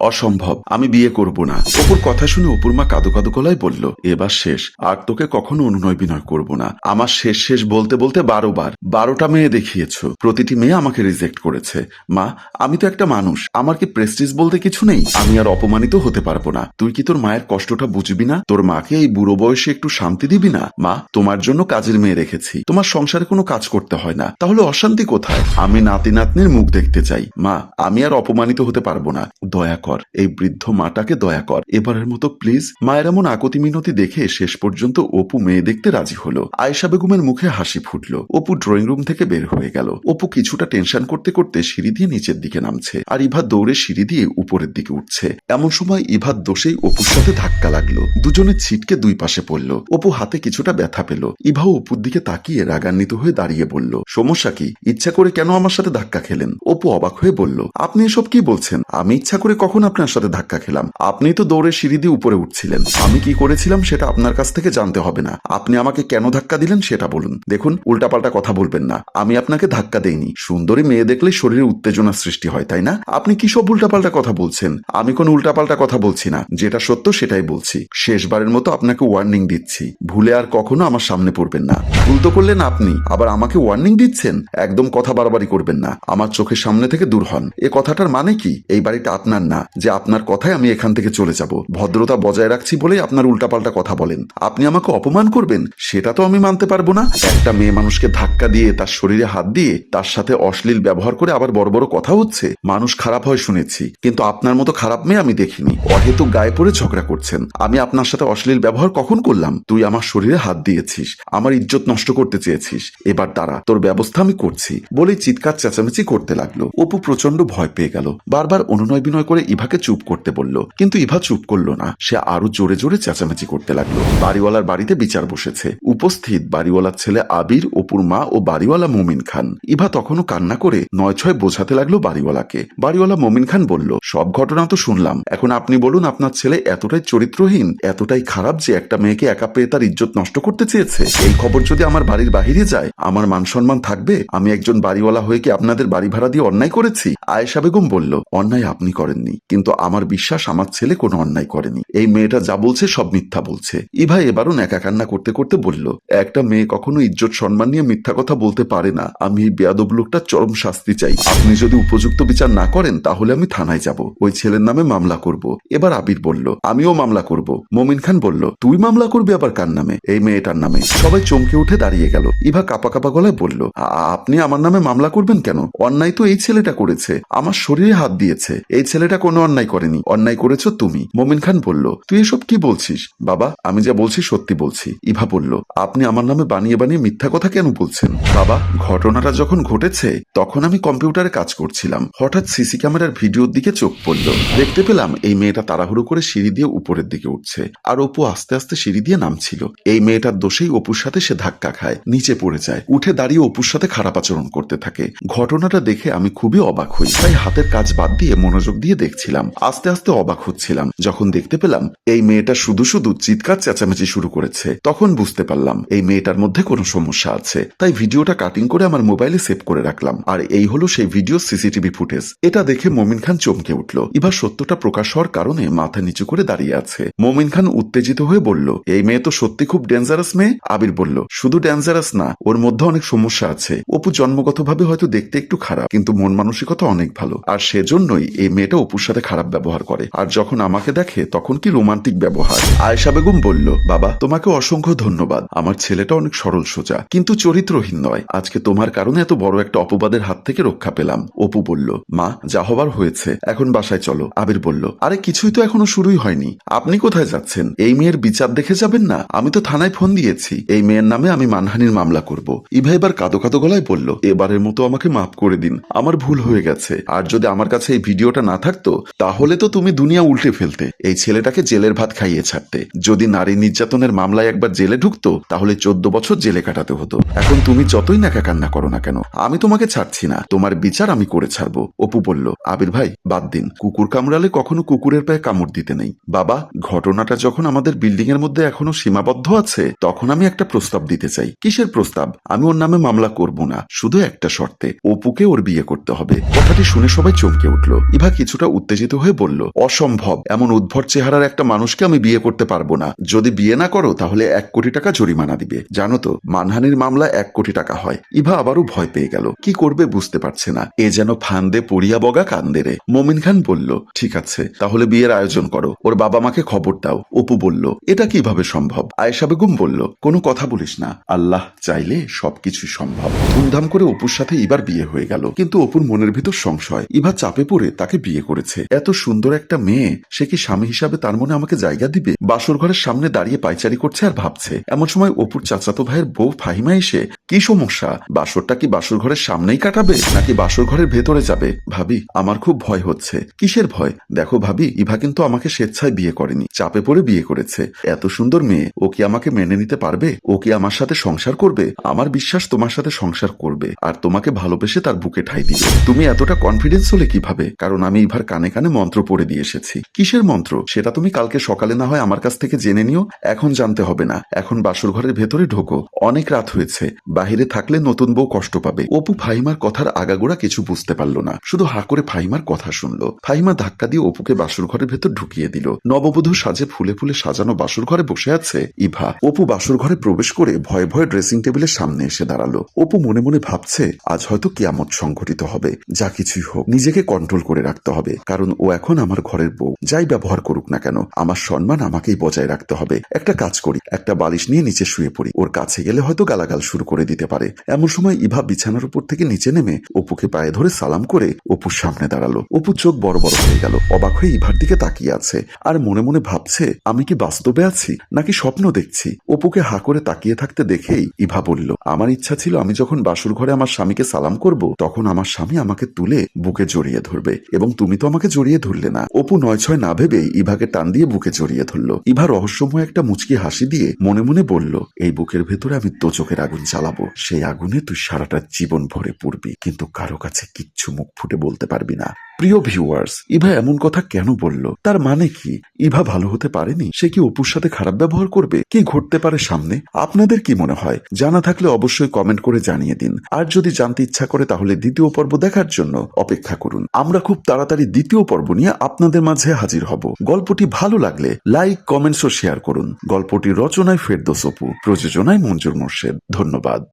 অসম্ভব, আমি বিয়ে করব না। অপুর কথা শুনে অপুর মা কাদো কাদো গলায় বলল, এবার শেষ, আর তোকে কখনো অনুনয় বিনয় করব না। আমার শেষ শেষ বলতে বলতে বারো বার, বারোটা মেয়ে দেখিয়েছো, প্রতিটি মেয়ে আমাকে রিজেক্ট করেছে। মা, আমি তো একটা মানুষ, আমার কি প্রেস্টিজ বলতে কিছু নেই? আমি আর অপমানিত হতে পারব না। তুই কি তোর মায়ের কষ্টটা বুঝবি না? তোর মাকে এই বুড়ো বয়সে একটু শান্তি দিবি না? মা, তোমার জন্য কাজের মেয়ে রেখেছি। তোমার সংসারে কোনো কাজ করতে হয় না। তাহলে অশান্তি কোথায়? আমি নাতি নাতনির মুখ দেখতে চাই। মা, আমি আর অপমানিত হতে পারব না। দয়া কর, এই বৃদ্ধ মাটাকে দয়া কর। এবারের মতো প্লিজ, মায়ের এমন আকতি মিনতি দেখে শেষ পর্যন্ত অপু মেয়ে দেখতে রাজি হলো। আয়েশা বেগমের মুখে হাসি ফুটলো। অপু ড্রয়িং রুম থেকে বের হয়ে গেল। অপু কিছুটা টেনশন করতে করতে সিঁড়ি দিয়ে নিচের দিকে নামছে আর ইভা দৌড়ে সিঁড়ি দিয়ে উপরের দিকে উঠছে। এমন সময় ইভার দোষেই অপুর সাথে ধাক্কা লাগল। দুজনে ছিটকে দুই পাশে পড়ল। অপু হাতে কিছুটা ব্যথা পেল। ইভাও অপুর দিকে তাকিয়ে রাগান্বিত হয়ে দাঁড়িয়ে বলল, সমস্যা কি? ইচ্ছা করে কেন আমার সাথে ধাক্কা খেলেন? অপু অবাক হয়ে বলল, আপনি এসব কি বলছেন? আমি ইচ্ছা করে কখন আপনার সাথে ধাক্কা খেলাম? আপনি তো দৌড়ে সিঁড়ি দিয়ে উপরে উঠছিলেন। আমি কি করেছিলাম সেটা আপনার কাছ থেকে জানতে হবে না। আপনি আমাকে কেন ধাক্কা দিলেন সেটা বলুন। দেখুন, উল্টাপাল্টা কথা বলবেন না। আমি আপনাকে ধাক্কা দেইনি। সুন্দরী মেয়ে দেখলে শরীরে উত্তেজনা সৃষ্টি হয়, তাই না? আপনি কি সব উল্টাপাল্টা কথা বলছেন? আমি কোন উল্টাপাল্টা কথা বলছি না। যেটা সত্য সেটাই বলছি। শেষবারের মতো আপনাকে ওয়ার্নিং দিচ্ছি। ভুলে আর কখনো আমার সামনে পড়বেন না। ভুল তো করলেন আপনি, আবার আমাকে ওয়ার্নিং দিচ্ছেন? একদম কথা বাড়াবাড়ি করবেন না। আমার চোখের সামনে থেকে দূর হন। এ কথাটার মানে কি? এই বাড়িটা আপনার না। যে আপনার কথায় আমি এখান থেকে চলে যাব। ভদ্রতা বজায় রাখছি বলেই আপনার উল্টাপাল্টা কথা বলেন। আপনি আমাকে অপমান করবেন? সেটা তো আমি মানতে পারব না। একটা মেয়ে মানুষকে ধাক্কা দিয়ে তার শরীরে হাত দিয়ে তার সাথে অশ্লীল ব্যবহার করে আবার বড় বড় কথা হচ্ছে, মানুষ খারাপ হয় শুনেছি। কিন্তু আপনার মতো খারাপ মেয়ে আমি দেখিনি। অহেতুক গায়ে পড়ে ঝগড়া করছেন। আমি আপনার সাথে অশ্লীল ব্যবহার কখন করলাম? তুই আমার শরীরে হাত দিয়েছিস। আমার ইজ্জত নষ্ট করতে চেয়েছিস। এবার দাঁড়া, তোর ব্যবস্থা আমি করছি বলে চিৎকার চেঁচামেচি করতে লাগল। অপু প্রচণ্ড ভয় পেয়ে গেল। বারবার অনুনয় বিনয় করে ইভাকে চুপ করতে বলল। কিন্তু ইভা চুপ করল না। সে আরও জোরে জোরে চেঁচামেচি করতে লাগল। বাড়িওয়ালার বাড়িতে বিচার বসেছে। উপস্থিত বাড়িওয়ালার ছেলে আবির, অপুর মা ও বাড়িওয়ালা মোমিন খান। ইভা তখনও কান্না করে নয় ছয় বোঝাতে লাগল বাড়িওয়ালাকে। বাড়িওয়ালা মোমিন খান বলল, সব ঘটনা তো শুনলাম। এখন আপনি বলুন, আপনার ছেলে এতটাই চরিত্রহীন, এতটাই খারাপ যে একটা মেয়েকে একা পেয়ে তার ইজ্জত নষ্ট করতে চেয়েছে। এই খবর যদি আমার বাড়ির বাহিরে যায়, আমার মান সম্মান থাকবে? আমি একজন বাড়িওয়ালা হয়ে কি আপনাদের বাড়ি ভাড়া দিয়ে অন্যায় করেছি? আয়েশা বেগম বলল, অন্যায় আপনি করেননি। কিন্তু আমার বিশ্বাস আমার ছেলে কোনো অন্যায় করেনি। এই মেয়েটা যা বলছে সব মিথ্যা বলছে। ইভা এবারও একা কান্না করতে করতে বলল, একটা মেয়ে কখনো ইজ্জত সম্মান নিয়ে মিথ্যা কথা বলতে পারে না। আমি এই বেয়াদব লোকটার চরম শাস্তি চাই। আপনি যদি উপযুক্ত বিচার না করেন, তাহলে আমি থানায় যাব। ওই ছেলের নামে মামলা করব। এবার আবির বলল, আমিও মামলা করব। মমিন খান বলল, তুই মামলা করবি আবার কার নামে? এই মেয়েটার নামে। সবাই চমকে উঠে দাঁড়িয়ে গেল। ইভা কাপা কাপা গলায় বলল আপনি আমার নামে মামলা করবেন কেন? অন্যায় তো এই ছেলেটা করেছে। আমার শরীরে হাত দিয়েছে। এই ছেলেটা কোনো অন্যায় করেনি। অন্যায় করেছ তুমি। মমিন খান বলল, তুই এসব কি বলছিস? বাবা, আমি যা বলছি সত্যি বলছি। ইভা বলল, আপনি আমার নামে বানিয়ে বানিয়ে মিথ্যা কথা কেন বলছেন? বাবা, ঘটনাটা যখন ঘটেছে, তখন আমি কম্পিউটারে কাজ করছিলাম। হঠাৎ সিসি ক্যামেরার ভিডিওর দিকে চোখ পড়ল। দেখতে পেলাম এই মেয়েটা তাড়াহুড়ো করে সিঁড়ি দিয়ে উপরের দিকে উঠছে। আর অপু আস্তে আস্তে সিঁড়ি দিয়ে নামছিল। এই মেয়েটার দোষেই অপুর সাথে সে ধাক্কা খায়, নিচে পড়ে যায়। উঠে দাঁড়িয়ে অপুর সাথে খারাপ আচরণ করতে থাকে। ঘটনাটা দেখে আমি খুবই অবাক হই। তাই হাতের কাজ বাদ দিয়ে মনোযোগ দিয়ে দেখছিলাম আস্তে আস্তে অবাক হচ্ছিলাম। যখন দেখতে পেলাম, এই মেয়েটা শুধু শুধু চিৎকার চেঁচামেচি শুরু করেছে। তখন বুঝতে পারলাম, এই মেয়েটার মধ্যে কোনো সমস্যা আছে। তাই ভিডিওটা কাটিং করে আমার মোবাইলে সেভ করে রাখলাম। আর এই হলো সেই ভিডিও সিসিটিভি ফুটেজ। এটা দেখে মমিন খান চমকে উঠল। এবার সত্যটা প্রকাশ হওয়ার কারণে মাথা নিচু করে দাঁড়িয়ে আছে। মমিন খান উত্তেজিত হয়ে বলল, এই মেয়ে তো সত্যি খুব ডেঞ্জারাস মেয়ে? আবির বলল, শুধু ডেঞ্জারাস না, ওর মধ্যে অনেক সমস্যা আছে। অপু জন্মগতভাবে হয়তো দেখতে একটু খারাপ, কিন্তু মন মানসিকতা অনেক ভালো। আর সেজন্যই এই মেয়েটা অপুর সাথে খারাপ ব্যবহার করে। আর যখন আমাকে দেখে, তখন কি রোমান্টিক ব্যবহার? আয়েশা বেগম বলল, বাবা, তোমাকে অসংখ্য ধন্যবাদ। আমার ছেলেটা অনেক সরল সোজা, কিন্তু চরিত্রহীন নয়। আজকে তোমার কারণে এত বড় একটা অপবাদের হাত থেকে রক্ষা পেলাম। অপু বলল, মা, যা হবার হয়েছে, এখন বাসায় চলো। আবির বলল, আরে, কিছুই তো এখনও শুরুই হয়নি। আপনি কোথায় যাচ্ছেন? এই মেয়ের বিচার দেখে যাবেন না? আমি তো থানায় ফোন দিয়েছি। এই মেয়ের নামে আমি মানহানির মামলা করব। ইভা এবার কাদো কাদো গলায় বলল, এবারের মতো আমাকে মাফ করে দিন। আমার ভুল হয়ে গেছে। আর যদি আমার কাছে এই ভিডিওটা না থাকতো তাহলে তো তুমি দুনিয়া উল্টে ফেলতে। এই ছেলেটাকে জেলের ভাত খাইয়ে ছাড়তে। যদি নারী নির্যাতনের মামলায় একবার জেলে ঢুকতো, তাহলে চোদ্দ বছর জেলে কাটাতে হতো। এখন তুমি যতই নাকা কান্না করো না কেন, আমি তোমাকে ছাড়ছি না। তোমার বিচার আমি করে ছাড়বো। অপু বলল, আবির ভাই, বাদ দিন। কুকুর কামড়ালে কখনো কুকুরের পায়ে কামড় দিতে নেই। বাবা, ঘটনাটা যখন আমাদের বিল্ডিং এর মধ্যে এখনও সীমাবদ্ধ আছে, তখন আমি একটা প্রস্তাব দিতে চাই। কিসের প্রস্তাব? আমি ওর নামে মামলা করব না। শুধু একটা শর্তে, অপুকে ওর বিয়ে করতে হবে। কথাটি শুনে সবাই চমকে উঠল। ইভা কিছুটা উত্তেজিত উত্তেজিত হয়ে বলল, অসম্ভব, এমন উদ্ভট চেহারার একটা মানুষকে আমি বিয়ে করতে পারব না। যদি বিয়ে না করো, তাহলে এক কোটি টাকা জরিমানা দিবে। জানো তো, মানহানির মামলা এক কোটি টাকা হয়। ইভা আবারও ভয় পেয়ে গেল। কি করবে বুঝতে পারছে না। এ যেন ফান্দে পড়িয়া বগা কান্দেরে মমিন খান বলল, ঠিক আছে, তাহলে বিয়ের আয়োজন করো। ওর বাবা মাকে খবর দাও। অপু বলল, এটা কীভাবে সম্ভব? আয়েশা বেগম বলল, কোনো কথা বলিস না। আল্লাহ চাইলে সবকিছু সম্ভব। ধুমধাম করে অপুর সাথে এবার বিয়ে হয়ে গেল। কিন্তু অপুর মনের ভিতর সংশয়, ইভা চাপে পড়ে তাকে বিয়ে করেছে। এত সুন্দর একটা মেয়ে, সে কি স্বামী হিসাবে তার মনে আমাকে জায়গা দিবে? বাসর ঘরের সামনে দাঁড়িয়ে পাইচারি করছে আর ভাবছে, এমন সময় অপুর চাচাতো ভাইয়ের বউ ফাহিমা এসে, কি সমস্যা, বাসরটা কি বাসর ঘরের সামনেই কাটাবে, নাকি বাসর ঘরের ভেতরে যাবে? ভাবি, আমার খুব ভয় হচ্ছে। কিসের ভয়? দেখো ভাবি, ইভা কিন্তু আমাকে স্বেচ্ছায় বিয়ে করেনি, চাপে পড়ে বিয়ে করেছে। এত সুন্দর মেয়ে, ও কি আমাকে মেনে নিতে পারবে? ও কি আমার সাথে সংসার করবে? আমার বিশ্বাস তোমার সাথে সংসার করবে, আর তোমাকে ভালোবেসে তার বুকে ঠাই দিবে। তুমি এতটা কনফিডেন্স হলে কীভাবে? কারণ আমি ইভার কানে কানে মন্ত্র পড়ে দিয়ে এসেছি। কিসের মন্ত্র? সেটা তুমি কালকে সকালে না হয় আমার কাছ থেকে জেনে নিও, এখন জানতে হবে না। এখন বাসর ঘরের ভেতরে ঢোকো। অনেক রাত হয়েছে। বাহিরে থাকলে নতুন বউ কষ্ট পাবে। অপু ফাহিমার কথার আগাগোড়া কিছু বুঝতে পারল না। শুধু হা করে ফাহিমার কথা শুনলো। ফাহিমা ধাক্কা দিয়ে অপুকে বাসর ঘরের ভেতর ঢুকিয়ে দিল। নববধূ সাজে ফুলে ফুলে সাজানো বাসর ঘরে বসে আছে ইভা। অপু বাসর ঘরে প্রবেশ করে ভয়ে ভয়ে ড্রেসিং টেবিলের সামনে এসে দাঁড়াল। অপু মনে মনে ভাবছে, আজ হয়তো কিয়ামত সংঘটিত হবে। যা কিছুই হোক, নিজেকে কন্ট্রোল করে রাখতে হবে। কারণ ও এখন আমার ঘরের বউ। যাই ব্যবহার করুক না কেন, আমার সম্মান আমাকেই বজায় রাখতে হবে। একটা কাজ করি, একটা বালিশ নিয়ে নিচে শুয়ে পড়ি। ওর কাছে গেলে হয়তো গালাগাল শুরু করে দিতে পারে। এমন সময় ইভা বিছানার উপর থেকে নিচে নেমে অপুকে পায়ে ধরে সালাম করে অপুর সামনে দাঁড়াল। অপুর চোখ বড় বড় হয়ে গেল। অবাক হয়ে ইভার দিকে তাকিয়ে আছে। আর মনে মনে ভাবছে, আমি কি বাস্তবে আছি, নাকি স্বপ্ন দেখছি? অপুকে হা করে তাকিয়ে থাকতে দেখেই ইভা বলল, আমার ইচ্ছা ছিল আমি যখন বাসুর ঘরে আমার স্বামীকে সালাম করব, তখন আমার স্বামী আমাকে তুলে বুকে জড়িয়ে ধরবে। এবং তুমি তো আমাকে জড়িয়ে ধরলে না। অপু নয় ছয় না ভেবেই ইভাকে টান দিয়ে বুকে জড়িয়ে ধরলো। ইভা রহস্যময় একটা মুচকি হাসি দিয়ে মনে মনে বলল, এই বুকের ভেতরে আমি তো চোখের আগুন জ্বালাবো। সেই আগুনে তুই সারাটা জীবন ভরে পড়বি, কিন্তু কারও কাছে কিচ্ছু মুখ ফুটে বলতে পারবি না। প্রিয় ভিউয়ার্স ইভা এমন কথা কেন বলল? তার মানে কি? ইভা ভালো হতে পারেনি? সে কি অপুর সাথে খারাপ ব্যবহার করবে? কি ঘটতে পারে সামনে? আপনাদের কি মনে হয়? জানা থাকলে অবশ্যই কমেন্ট করে জানিয়ে দিন। আর যদি জানতে ইচ্ছা করে তাহলে দ্বিতীয় পর্ব দেখার জন্য অপেক্ষা করুন। আমরা খুব তাড়াতাড়ি দ্বিতীয় পর্ব নিয়ে আপনাদের মাঝে হাজির হব। গল্পটি ভালো লাগলে লাইক কমেন্টস ও শেয়ার করুন। গল্পটি রচনায় ফেরদোস অপু, প্রযোজনায় মঞ্জুর মোর্শেদ। ধন্যবাদ।